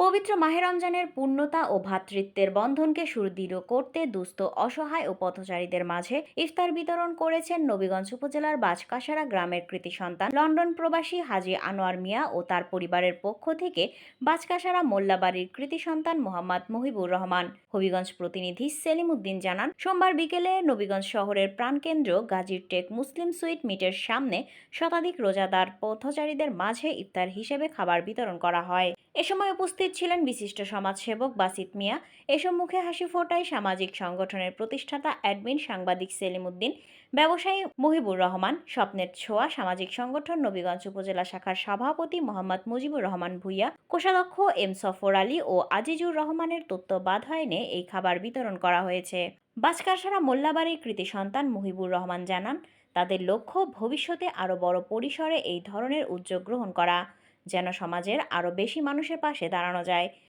পবিত্র মাহে রমজানের পূর্ণতা ও ভ্রাতৃত্বের বন্ধনকে সুদৃঢ় করতে দুস্থ, অসহায় ও পথচারীদের মাঝে ইফতার বিতরণ করেছেন নবীগঞ্জ উপজেলার বাজকাসারা গ্রামের কৃতি সন্তান লন্ডন প্রবাসী হাজী আনোয়ার মিয়া ও তার পরিবারের পক্ষ থেকে বাজকাসারা মোল্লাবাড়ির কৃতি সন্তান মোহাম্মদ মহিবুর রহমান। হবিগঞ্জ প্রতিনিধি সেলিম উদ্দিন জানান, সোমবার বিকেলে নবীগঞ্জ শহরের প্রাণকেন্দ্র গাজীর টেক মুসলিম সুইট মিটের সামনে শতাধিক রোজাদার পথচারীদের মাঝে ইফতার হিসেবে খাবার বিতরণ করা হয়। এ সময় উপস্থিত ছিলেন বিশিষ্ট সমাজসেবক বাসিত মিয়া। এসব মুখে হাসি ফোটায় সামাজিক সংগঠনের প্রতিষ্ঠাতা অ্যাডমিন সাংবাদিক সেলিম উদ্দিন, ব্যবসায়ী মহিবুর রহমান, স্বপ্নের ছোঁয়া সামাজিক সংগঠন নবীগঞ্জ উপজেলা শাখার সভাপতি মোহাম্মদ মুজিবুর রহমান ভুইয়া, কোষাধ্যক্ষ এম সফর আলী ও আজিজুর রহমানের তথ্য বাধায়নে এই খাবার বিতরণ করা হয়েছে। বাজকারসারা মোল্লাবাড়ির কৃতি সন্তান মুহিবুর রহমান জানান, তাদের লক্ষ্য ভবিষ্যতে আরও বড় পরিসরে এই ধরনের উদ্যোগ গ্রহণ করা। যেন সমাজের আরও বেশি মানুষের পাশে দাঁড়ানো যায়।